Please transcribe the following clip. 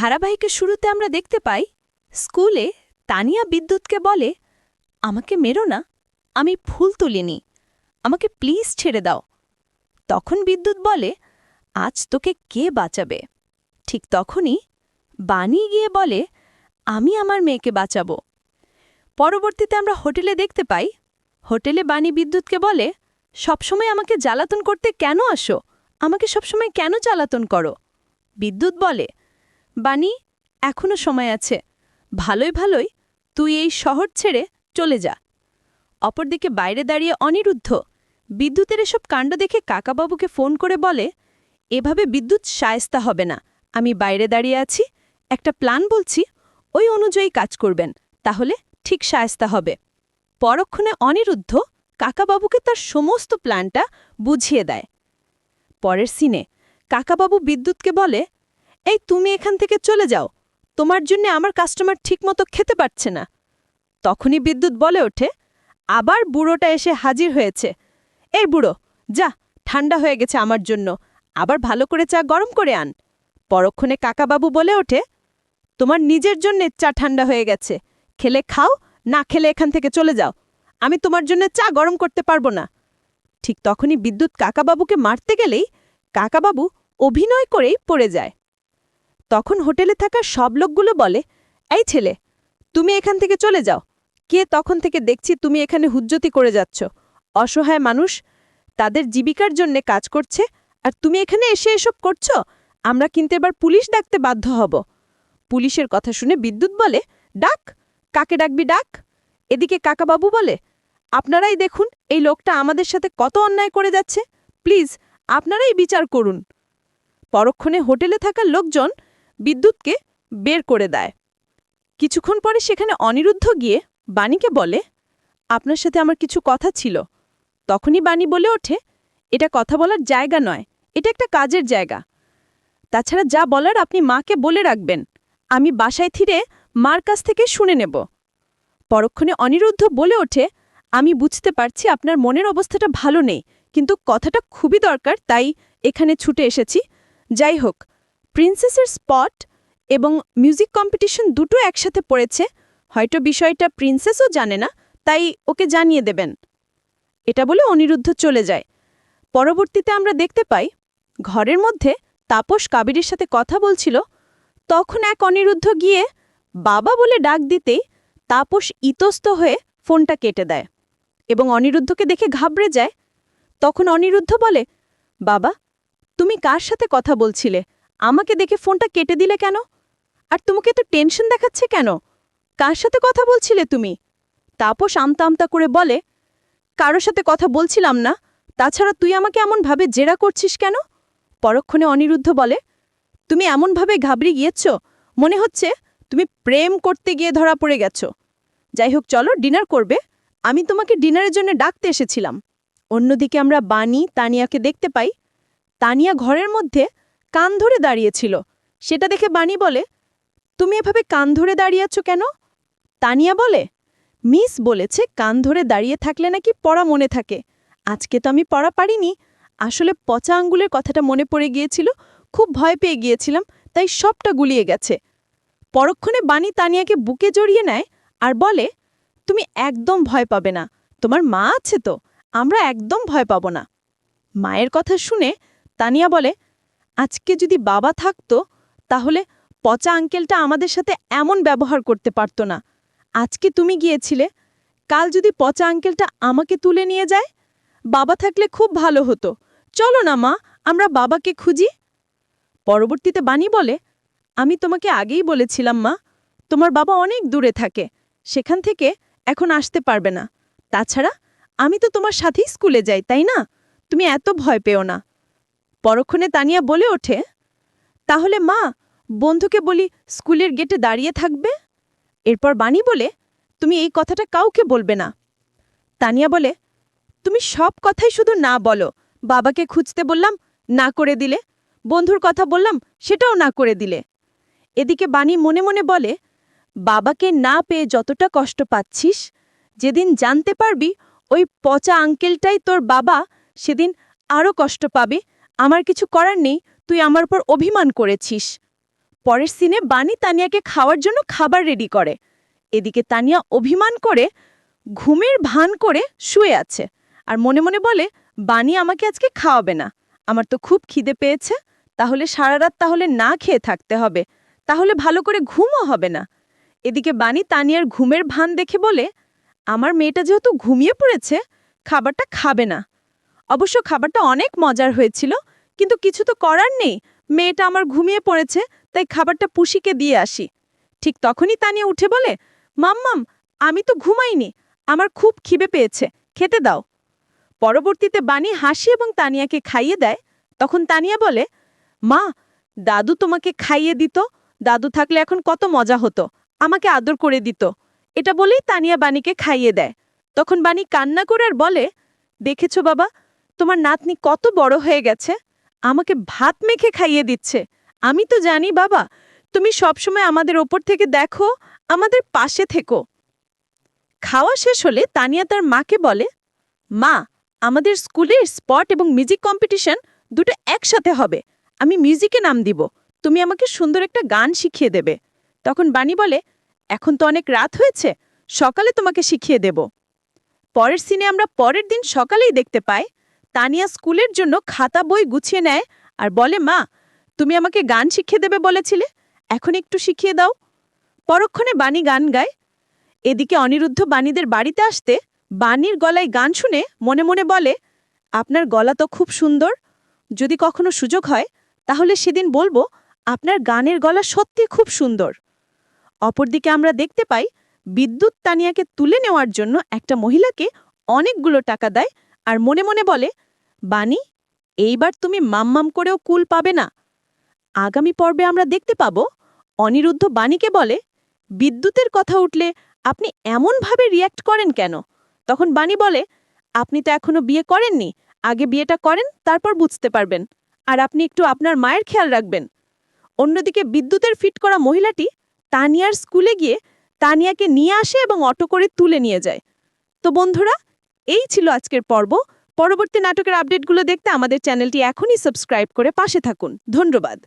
ধারাবাহিকের শুরুতে আমরা দেখতে পাই, স্কুলে তানিয়া বিদ্যুৎকে বলে, আমাকে মেরো না, আমি ফুল তুলিনি, আমাকে প্লিজ ছেড়ে দাও। তখন বিদ্যুৎ বলে, আজ তোকে কে বাঁচাবে? ঠিক তখনই বানি গিয়ে বলে, আমি আমার মেয়েকে বাঁচাবো। পরবর্তীতে আমরা হোটেলে দেখতে পাই, হোটেলে বাণী বিদ্যুৎকে বলে, সবসময় আমাকে জ্বালাতন করতে কেন আসো? আমাকে সবসময় কেন জ্বালাতন করো? বিদ্যুৎ বলে বাণী, এখনও সময় আছে। ভালোই ভালোই, তুই এই শহর ছেড়ে চলে যা। অপরদিকে বাইরে দাঁড়িয়ে অনিরুদ্ধ, বিদ্যুতের এসব কাণ্ড দেখে কাকাবাবুকে ফোন করে বলে, এভাবে বিদ্যুৎ সায়স্তা হবে না। আমি বাইরে দাঁড়িয়ে আছি, একটা প্ল্যান বলছি, ওই অনুযায়ী কাজ করবেন, তাহলে ঠিক সায়স্তা হবে। পরক্ষণে অনিরুদ্ধ কাকাবাবুকে তার সমস্ত প্ল্যানটা বুঝিয়ে দেয়। পরের সিনে কাকাবাবু বিদ্যুৎকে বলে এই তুমি এখান থেকে চলে যাও। তোমার জন্য আমার কাস্টমার ঠিকমতো খেতে পারছে না। তখনই বিদ্যুৎ বলে ওঠে, আবার বুড়োটা এসে হাজির হয়েছে। এই বুড়ো, যা, ঠান্ডা হয়ে গেছে আমার জন্য। আবার ভালো করে চা গরম করে আন। পরক্ষণে কাকাবাবু বলে ওঠে, তোমার নিজের জন্যে চা ঠান্ডা হয়ে গেছে। খেলে খাও, না খেলে এখান থেকে চলে যাও। আমি তোমার জন্য চা গরম করতে পারব না। ঠিক তখনই বিদ্যুৎ কাকাবাবুকে মারতে গেলেই কাকাবাবু অভিনয় করেই পড়ে যায়। তখন হোটেলে থাকা সব লোকগুলো বলে, এই ছেলে, তুমি এখান থেকে চলে যাও। কে তখন থেকে দেখছি তুমি এখানে হুজ্জতি করে যাচ্ছ। অসহায় মানুষ, তাদের জীবিকার জন্য কাজ করছে, আর তুমি এখানে এসে এসব করছ? আমরা কিন্তু এবার পুলিশ ডাকতে বাধ্য হব। পুলিশের কথা শুনে বিদ্যুৎ বলে, ডাক! কাকে ডাকবি ডাক? এদিকে কাকাবাবু বলে, আপনারাই দেখুন, এই লোকটা আমাদের সাথে কত অন্যায় করে যাচ্ছে। প্লিজ, আপনারাই বিচার করুন। পরক্ষণে হোটেলে থাকা লোকজন বিদ্যুৎকে বের করে দেয়। কিছুক্ষণ পরে সেখানে অনিরুদ্ধ গিয়ে বাণীকে বলে, আপনার সাথে আমার কিছু কথা ছিল। তখনই বাণী বলে ওঠে, এটা কথা বলার জায়গা নয়, এটা একটা কাজের জায়গা। তাছাড়া যা বলার আপনি মাকে বলে রাখবেন, আমি বাসায় ফিরে মার কাছ থেকে শুনে নেব। পরক্ষণে অনিরুদ্ধ বলে ওঠে, আমি বুঝতে পারছি আপনার মনের অবস্থাটা ভালো নেই, কিন্তু কথাটা খুবই দরকার, তাই এখানে ছুটে এসেছি। যাই হোক প্রিন্সেসের স্পট এবং মিউজিক কম্পিটিশন দুটো একসাথে পড়েছে। হয়তো বিষয়টা প্রিন্সেসও জানে না, তাই ওকে জানিয়ে দেবেন। এটা বলে অনিরুদ্ধ চলে যায়। পরবর্তীতে আমরা দেখতে পাই, ঘরের মধ্যে তাপস কাবিরের সাথে কথা বলছিল। তখন এক অনিরুদ্ধ গিয়ে বাবা বলে ডাক দিতেই তাপস ইতস্ত হয়ে ফোনটা কেটে দেয় এবং অনিরুদ্ধকে দেখে ঘাবড়ে যায়। তখন অনিরুদ্ধ বলে, বাবা, তুমি কার সাথে কথা বলছিলে? আমাকে দেখে ফোনটা কেটে দিলে কেন? আর তোমাকে তো টেনশন দেখাচ্ছে কেন? কার সাথে কথা বলছিলে তুমি? তাপস আমতা আমতা করে বলে, কারোর সাথে কথা বলছিলাম না। তাছাড়া তুই আমাকে এমনভাবে জেরা করছিস কেন? পরক্ষণে অনিরুদ্ধ বলে, তুমি এমনভাবে ঘাবড়ে গিয়েছ? মনে হচ্ছে তুমি প্রেম করতে গিয়ে ধরা পড়ে গেছ। যাই হোক, চলো ডিনার করবে। আমি তোমাকে ডিনারের জন্য ডাকতে এসেছিলাম। অন্যদিকে আমরা বানি, তানিয়াকে দেখতে পাই। তানিয়া ঘরের মধ্যে কান ধরে দাঁড়িয়েছিল। সেটা দেখে বাণী বলে, তুমি এভাবে কান ধরে দাঁড়িয়ে কেন? তানিয়া বলে, মিস বলেছে কান ধরে দাঁড়িয়ে থাকলে নাকি পড়া মনে থাকে। আজকে তো আমি পড়া পারিনি। আসলে পচা আঙ্গুলের কথাটা মনে পড়ে গিয়েছিল, খুব ভয় পেয়ে গিয়েছিলাম, তাই সবটা গুলিয়ে গেছে। পরক্ষণে বাণী তানিয়াকে বুকে জড়িয়ে নেয় আর বলে, তুমি একদম ভয় পাবে না। তোমার মা আছে তো, আমরা একদম ভয় পাব না। মায়ের কথা শুনে তানিয়া বলে আজকে যদি বাবা থাকতো, তাহলে পচা আঙ্কেলটা আমাদের সাথে এমন ব্যবহার করতে পারত না। আজকে তুমি গিয়েছিলে, কাল যদি পচা আঙ্কেলটা আমাকে তুলে নিয়ে যায়, বাবা থাকলে খুব ভালো হতো। চলো না মা, আমরা বাবাকে খুঁজি। পরবর্তীতে বাণী বলে, আমি তোমাকে আগেই বলেছিলাম মা, তোমার বাবা অনেক দূরে থাকে, সেখান থেকে এখন আসতে পারবে না। তাছাড়া, আমি তো তোমার সাথেই স্কুলে যাই, তাই না? তুমি এত ভয় পেও না। পরক্ষণে তানিয়া বলে ওঠে, তাহলে মা, বন্ধুকে বলি স্কুলের গেটে দাঁড়িয়ে থাকবে? এরপর বাণী বলে, তুমি এই কথাটা কাউকে বলবে না। তানিয়া বলে, তুমি সব কথাই শুধু না বলো। বাবাকে খুঁজতে বললাম, না করে দিলে। বন্ধুর কথা বললাম, সেটাও না করে দিলে। এদিকে বাণী মনে মনে বলে, বাবাকে না পেয়ে যতটা কষ্ট পাচ্ছিস, যেদিন জানতে পারবি ওই পচা আঙ্কেলটাই তোর বাবা, সেদিন আরও কষ্ট পাবে। আমার কিছু করার নেই, তুই আমার উপর অভিমান করেছিস। পরের সিনে বানি তানিয়াকে খাওয়ার জন্য খাবার রেডি করে। এদিকে তানিয়া অভিমান করে, ঘুমের ভান করে শুয়ে আছে। আর মনে মনে বলে, বানি আমাকে আজকে খাওয়াবে না। আমার তো খুব খিদে পেয়েছে, তাহলে সারা রাত তাহলে না খেয়ে থাকতে হবে। তাহলে ভালো করে ঘুমও হবে না। এদিকে বানি তানিয়ার ঘুমের ভান দেখে বলে, আমার মেয়েটা যেহেতু ঘুমিয়ে পড়েছে, খাবারটা খাবে না। অবশ্য খাবারটা অনেক মজার হয়েছিল কিন্তু কিছু তো করার নেই। মেয়েটা আমার ঘুমিয়ে পড়েছে, তাই খাবারটা পুষিকে দিয়ে আসি। ঠিক তখনই তানিয়া উঠে বলে মাম্মাম আমি তো ঘুমাইনি, আমার খুব খিদে পেয়েছে, খেতে দাও। পরবর্তীতে বানি হাসি এবং তানিয়াকে খাইয়ে দেয়। তখন তানিয়া বলে, মা, দাদু তোমাকে খাইয়ে দিত, দাদু থাকলে এখন কত মজা হতো, আমাকে আদর করে দিত। এটা বলেই তানিয়া বানিকে খাইয়ে দেয়। তখন বানি কান্না করে আর বলে, দেখেছ বাবা, তোমার নাতনি কত বড় হয়ে গেছে আমাকে ভাত মেখে খাইয়ে দিচ্ছে। আমি তো জানি, বাবা, তুমি সবসময় আমাদের ওপর থেকে দেখো, আমাদের পাশে থেকো। খাওয়া শেষ হলে তানিয়া তার মাকে বলে, মা, আমাদের স্কুলের স্পট এবং মিউজিক কম্পিটিশন দুটো একসাথে হবে। আমি মিউজিকে নাম দিব। তুমি আমাকে সুন্দর একটা গান শিখিয়ে দেবে। তখন বাণী বলে, এখন তো অনেক রাত হয়েছে, সকালে তোমাকে শিখিয়ে দেব। পরের সিনে আমরা পরের দিন সকালেই দেখতে পাই তানিয়া স্কুলের জন্য খাতা বই গুছিয়ে নেয় আর বলে, মা, তুমি আমাকে গান শিখিয়ে দেবে বলেছিলে, এখন একটু শিখিয়ে দাও। পরক্ষণে বাণী গান গায়। এদিকে অনিরুদ্ধ বাণীদের বাড়িতে আসতে বাণীর গলায় গান শুনে মনে মনে বলে, আপনার গলা তো খুব সুন্দর, যদি কখনো সুযোগ হয়, তাহলে সেদিন বলব আপনার গানের গলা সত্যি খুব সুন্দর। অপরদিকে আমরা দেখতে পাই বিদ্যুৎ তানিয়াকে তুলে নেওয়ার জন্য একটা মহিলাকে অনেকগুলো টাকা দেয় আর মনে মনে বলে, বাণী, এইবার তুমি মাম্মাম করেও কুল পাবে না। আগামী পর্বে আমরা দেখতে পাব, অনিরুদ্ধ বাণীকে বলে, বিদ্যুতের কথা উঠলে আপনি এমনভাবে রিয়্যাক্ট করেন কেন? তখন বাণী বলে, আপনি তো এখনও বিয়ে করেননি, আগে বিয়েটা করেন, তারপর বুঝতে পারবেন। আর আপনি একটু আপনার মায়ের খেয়াল রাখবেন। অন্যদিকে বিদ্যুতের ফিট করা মহিলাটি তানিয়ার স্কুলে গিয়ে তানিয়াকে নিয়ে আসে এবং অটো করে তুলে নিয়ে যায়। তো বন্ধুরা এই ছিল আজকের পর্ব। পরবর্তী নাটকের আপডেটগুলো দেখতে আমাদের চ্যানেলটি এখনই সাবস্ক্রাইব করে পাশে থাকুন। ধন্যবাদ।